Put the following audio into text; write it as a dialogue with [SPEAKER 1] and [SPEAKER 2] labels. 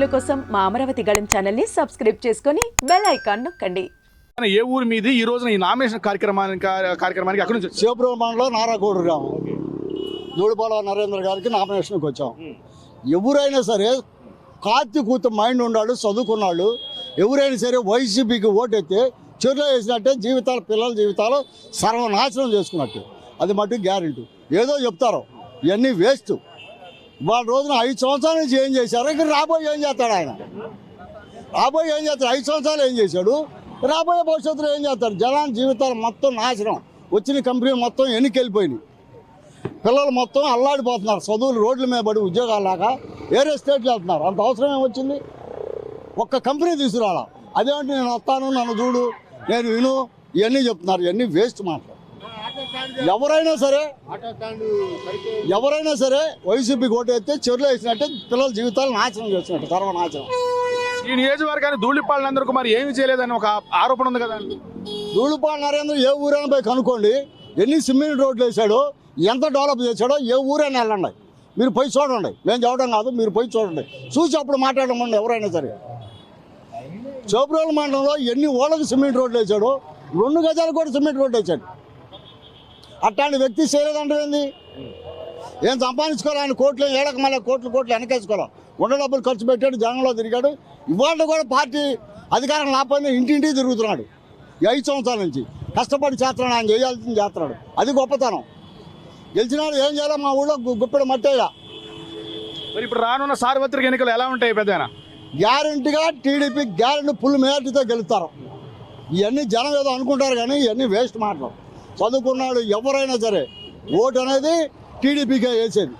[SPEAKER 1] వీడియోల కోసం మా అమరావతి గళం ఛానల్ని సబ్స్క్రైబ్ చేసుకొని బెల్ ఐకాన్ నొక్కండి.
[SPEAKER 2] ఏ ఊరి మీది? ఈ రోజున ఈ నామినేషన్ కార్యక్రమానికి కార్యక్రమానికి అక్కడి నుంచి వచ్చారు?
[SPEAKER 3] శివబ్రహ్మాండలో నారాకోడు గ్రామం. జోడిపాల నరేంద్ర గారికి నామినేషన్కి వచ్చాం. ఎవరైనా సరే కాతి కూత మైండ్ ఉన్నాడు చదువుకున్నాడు. ఎవరైనా సరే వైసీపీకి ఓటెత్తే చెరులో వేసినట్టే జీవితాలు పిల్లల జీవితాలు సర్వనాశనం చేసుకున్నట్టు. అది మటు గ్యారెంటీ. ఏదో చెప్తారు ఇవన్నీ వేస్ట్. వాళ్ళ రోజున ఐదు సంవత్సరాల నుంచి ఏం చేశారు? ఇక్కడ రాబోయే ఏం చేస్తాడు ఆయన? రాబోయే ఏం చేస్తాడు? ఐదు సంవత్సరాలు ఏం చేశాడు? రాబోయే భవిష్యత్తులో ఏం చేస్తాడు? జనాన్ని జీవితాలు మొత్తం నాశనం. వచ్చిన కంపెనీ మొత్తం ఎన్నికెళ్ళిపోయినాయి. పిల్లలు మొత్తం అల్లాడిపోతున్నారు. చదువులు రోడ్ల మీద పడి ఉద్యోగాలు లేక వేరే స్టేట్లు వెళ్తున్నారు. అంత అవసరం ఏమొచ్చింది? ఒక్క కంపెనీ తీసుకురాలా? అదేంటి నేను వస్తాను? నన్ను చూడు. నేను విను. ఇవన్నీ చెప్తున్నారు. ఇవన్నీ వేస్ట్ మాట ఎవరైనా సరే ఎవరైనా సరే వైసీపీకి ఓటు వేస్తే చెరువులో వేసినట్టే పిల్లల జీవితాలు నాశనం చేస్తున్నట్టు సర్వనాశనం
[SPEAKER 2] ఈ నియోజకవర్గాన్ని ధూళిపాలనందరికీ మరి ఏమి చేయలేదని ఒక ఆరోపణ ఉంది కదా
[SPEAKER 3] ధూళిపాడు నరేంద్ర ఏ ఊరైనా పోయి కనుక్కోండి ఎన్ని సిమెంట్ రోడ్లు వేసాడో ఎంత డెవలప్ చేశాడో ఏ ఊరైనా వెళ్ళండి. మీరు పోయి చూడండి. మేము చెప్పడం కాదు మీరు పోయి చూడండి. చూసి అప్పుడు మాట్లాడమండి ఎవరైనా సరే. చోపురోలు మండలంలో ఎన్ని ఓళ్ళకి సిమెంట్ రోడ్లు వేసాడో రెండు గజాలు కూడా సిమెంట్ రోడ్డు వేసాడు అట్లాంటి వ్యక్తి చేయలేదంటే ఏంది? ఏం సంపాదించుకోవాలి? ఆయన కోట్లు ఏడక మళ్ళీ కోట్లు కోట్లు వెనకేసుకోవాలి. ఉండ డబ్బులు ఖర్చు పెట్టాడు జనంలో తిరిగాడు. ఇవాళ కూడా పార్టీ అధికారం లేకపోయినా ఇంటింటికి తిరుగుతున్నాడు. ఐదు సంవత్సరాల నుంచి కష్టపడి చేస్తున్నాడు ఆయన చేయాల్సింది చేస్తున్నాడు. అది గొప్పతనం. గెలిచినాడు ఏం చేయాలో మా ఊళ్ళో గుప్పెడు మట్టేగా
[SPEAKER 2] మరి ఇప్పుడు రానున్న సార్వత్రిక ఎన్నికలు ఎలా ఉంటాయి పెద్దనా
[SPEAKER 3] గ్యారంటీగా టీడీపీ గ్యారంటీ ఫుల్ మేరటితో గెలుస్తారు. ఇవన్నీ జనం ఏదో అనుకుంటారు కానీ ఇవన్నీ వేస్ట్ మాటలు. చదువుకున్నాడు ఎవరైనా సరే ఓటు అనేది టీడీపీకే వేసేది.